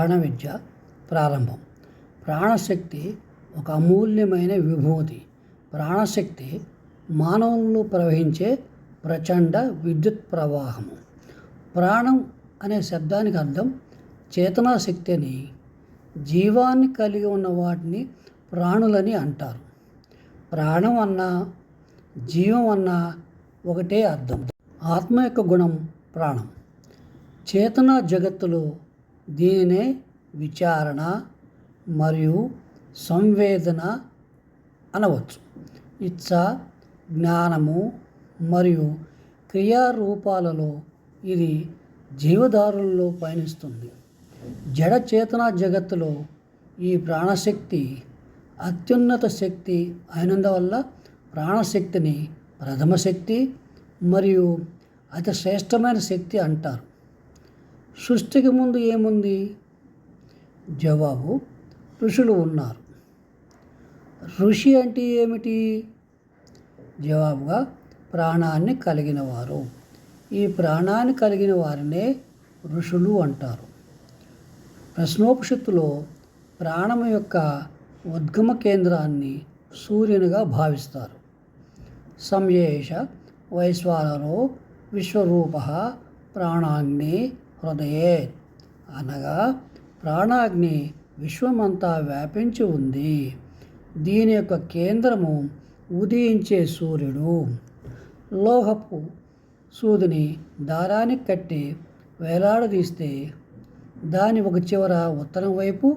ప్రాణ విద్య ప్రారంభం. ప్రాణశక్తి ఒక అమూల్యమైన విభూతి. ప్రాణశక్తి మానవుల్లో ప్రవహించే ప్రచండ విద్యుత్ ప్రవాహము. ప్రాణం అనే శబ్దానికి అర్థం చేతనాశక్తి అని జీవాన్ని కలిగి ఉన్న వాటిని ప్రాణులని అంటారు. ప్రాణం అన్నా జీవం అన్నా ఒకటే అర్థం. ఆత్మ యొక్క గుణం ప్రాణం. చేతన జగత్తులో దీనినే విచారణ మరియు సంవేదన అనవచ్చు. ఇచ్చ జ్ఞానము మరియు క్రియారూపాలలో ఇది జీవదారులలో పయనిస్తుంది. జడ చేతన జగత్తులో ఈ ప్రాణశక్తి అత్యున్నత శక్తి అయినందువల్ల ప్రాణశక్తిని ప్రథమ శక్తి మరియు అతి శ్రేష్టమైన శక్తి అంటారు. సృష్టికి ముందు ఏముంది? జవాబు ఋషులు ఉన్నారు. ఋషి అంటే ఏమిటి? జవాబుగా ప్రాణాన్ని కలిగిన వారు ఈ ప్రాణాన్ని కలిగిన వారినే ఋషులు అంటారు. ప్రశ్నోపనిషత్తులో ప్రాణం యొక్క ఉద్గమ కేంద్రాన్ని సూర్యునిగా భావిస్తారు. సంయేష వైశ్వానరో విశ్వరూప ప్రాణాన్ని హృదయే అనగా ప్రాణాగ్ని విశ్వమంతా వ్యాపించి ఉంది. దీని యొక్క కేంద్రము ఉదయించే సూర్యుడు. లోహపు సూదిని దారానికి కట్టి వేలాడదీస్తే దాని ఒక చివర ఉత్తరం వైపు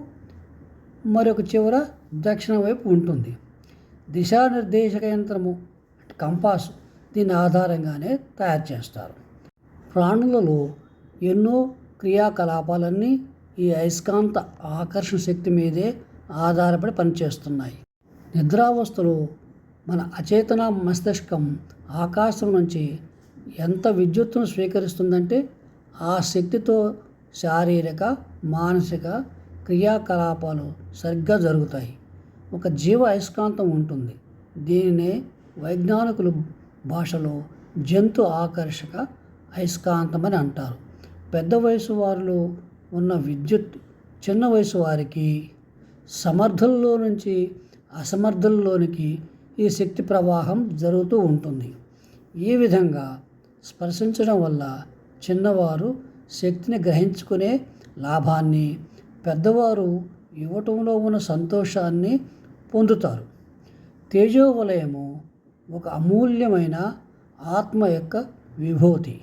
మరొక చివర దక్షిణం వైపు ఉంటుంది. దిశానిర్దేశక యంత్రము కంపాస్ దీని ఆధారంగానే తయారు చేస్తారు. ప్రాణులలో ఎన్నో క్రియాకలాపాలన్నీ ఈ అయస్కాంత ఆకర్షణ శక్తి మీదే ఆధారపడి పనిచేస్తున్నాయి. నిద్రావస్థలో మన అచేతన మస్తిష్కం ఆకాశం నుంచి ఎంత విద్యుత్తును స్వీకరిస్తుందంటే ఆ శక్తితో శారీరక మానసిక క్రియాకలాపాలు సరిగ్గా జరుగుతాయి. ఒక జీవ అయస్కాంతం ఉంటుంది. దీనినే వైజ్ఞానికులు భాషలో జంతు ఆకర్షక అయస్కాంతం అని అంటారు. పెద్ద వయసు వారిలో ఉన్న విద్యుత్ చిన్న వయసు వారికి సమర్థుల్లో నుంచి అసమర్థుల్లోనికి ఈ శక్తి ప్రవాహం జరుగుతూ ఉంటుంది. ఈ విధంగా స్పర్శించడం వల్ల చిన్నవారు శక్తిని గ్రహించుకునే లాభాన్ని పెద్దవారు ఇవ్వటంలో ఉన్న సంతోషాన్ని పొందుతారు. తేజోవలయము ఒక అమూల్యమైన ఆత్మ యొక్క విభూతి.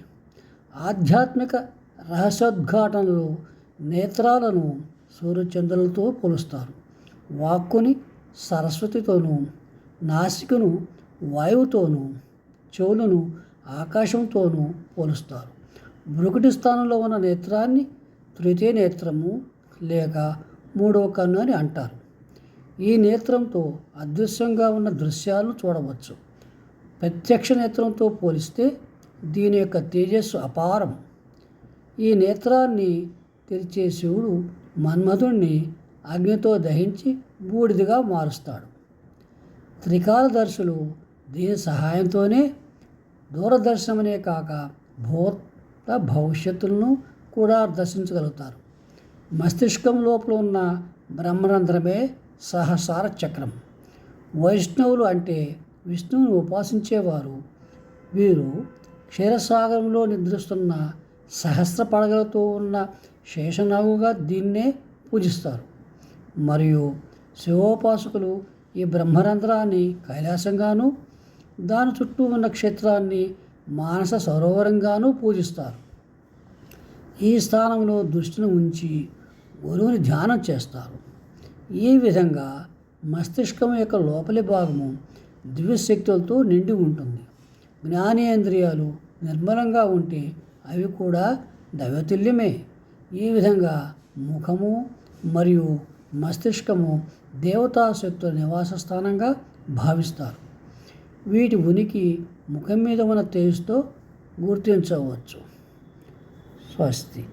ఆధ్యాత్మిక రహస్యోద్ఘాటనలో నేత్రాలను సూర్యచంద్రులతో పోలుస్తారు. వాక్కుని సరస్వతితోనూ నాసికను వాయువుతోనూ చెవులను ఆకాశంతోనూ పోలుస్తారు. మృగుటి స్థానంలో ఉన్న నేత్రాన్ని తృతీయ నేత్రము లేక మూడవ కన్ను అని అంటారు. ఈ నేత్రంతో అదృశ్యంగా ఉన్న దృశ్యాలను చూడవచ్చు. ప్రత్యక్ష నేత్రంతో పోలిస్తే దీని యొక్క తేజస్సు అపారం. ఈ నేత్రాన్ని తెరిచే శివుడు మన్మధుణ్ణి అగ్నితో దహించి బూడిదిగా మారుస్తాడు. త్రికాలదర్శులు దీని సహాయంతోనే దూరదర్శనమనే కాక భూత భవిష్యత్తులను కూడా దర్శించగలుగుతారు. మస్తిష్కం లోపల ఉన్న బ్రహ్మరంధ్రమే సహసార చక్రం. వైష్ణవులు అంటే విష్ణువుని ఉపాసించేవారు. వీరు క్షీరసాగరంలో నిద్రిస్తున్న సహస్ర పడగలతో ఉన్న శేషనాగుగా దీన్నే పూజిస్తారు. మరియు శివోపాసకులు ఈ బ్రహ్మరంధ్రాన్ని కైలాసంగాను దాని చుట్టూ ఉన్న క్షేత్రాన్ని మానస సరోవరంగాను పూజిస్తారు. ఈ స్థానంలో దృష్టిని ఉంచి గురువుని ధ్యానం చేస్తారు. ఈ విధంగా మస్తిష్కం యొక్క లోపలి భాగము దివ్యశక్తులతో నిండి ఉంటుంది. జ్ఞానేంద్రియాలు నిర్మలంగా ఉంటే అవి కూడా దైవతుల్యమే. ఈ విధంగా ముఖము మరియు మస్తిష్కము దేవతాశక్తుల నివాస స్థానంగా భావిస్తారు. వీటి ఉనికి ముఖం మీద ఉన్న తేజుతో గుర్తించవచ్చు. స్వస్తి.